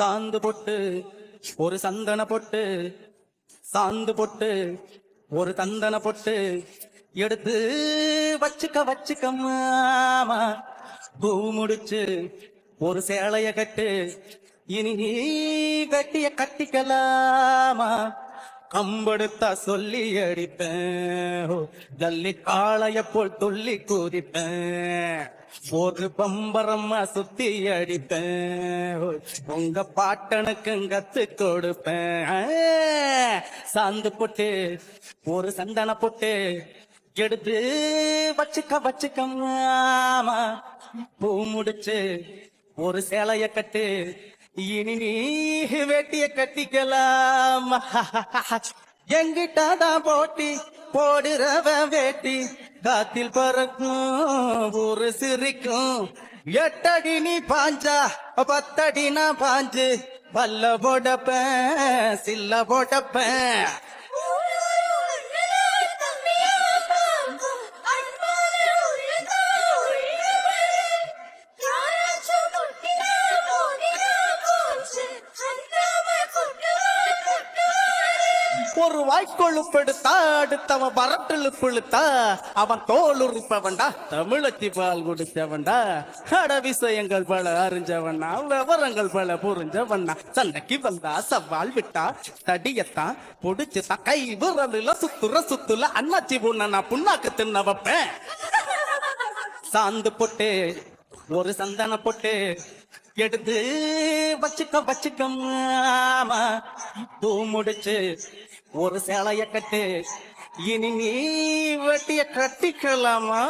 சாந்து பொட்டு ஒரு சந்தன பொட்டு சாந்து பொட்டு ஒரு தந்தன பொட்டு எடுத்து வச்சுக்க வச்சுக்க மாமா. பூ முடிச்சு ஒரு சேலைய கட்டு இனி நீ கட்டிய கட்டிக்கலாமா? கம்பெடுத்தா சொல்லி அடிப்பேன். ஜல்லி காளைய போல் துள்ளி குதிப்பேன். ஒரு பம்பரமா சுத்தி அடிப்பேன். உங்க பாட்டனுக்கு கத்து கொடுப்பேன். சாந்து போட்டு ஒரு சந்தன போட்டு எடுத்து வச்சுக்க வச்சுக்க மாமா பூ முடிச்சு ஒரு சேலைய கட்டு இனி நீ வேட்டிய கட்டிக்கலாம். எங்கிட்டாதான் போட்டி போடுறவன் வேட்டி. காத்தில் பறக்கும் ஒரு சிரிக்கும். எட்டடி நீ பாஞ்சா பத்தடி நான் பாஞ்சு. பல்ல போடப்ப சில்ல போடப்ப ஒரு வாய்க்கொழுப்பெடுத்தா அடுத்தவன் வரட்டலு புழுத்தா அவன் தோல் உறுப்பவன்டா தமிழச்சி பால் குடிச்சவன்டா அட விஷயங்கள் பல அறிஞ்சவனா விவரங்கள் பல புரிஞ்சவனா சண்டைக்கு வந்தா சவால் விட்டா தடியத்தான் புடிச்சு கை விரலுல சுத்துற சுத்துல அண்ணாச்சி புண்ண நான் புண்ணாக்கு தின்ன வைப்பேன். சாந்து போட்டு ஒரு சந்தன போட்டு எடுத்து வச்சுக்க வச்சுக்கம் ஆமா பூ முடிச்சு ஒரு சேலைய கட்டு. இனி நீ வெட்டிய கட்டிக்கலாமா?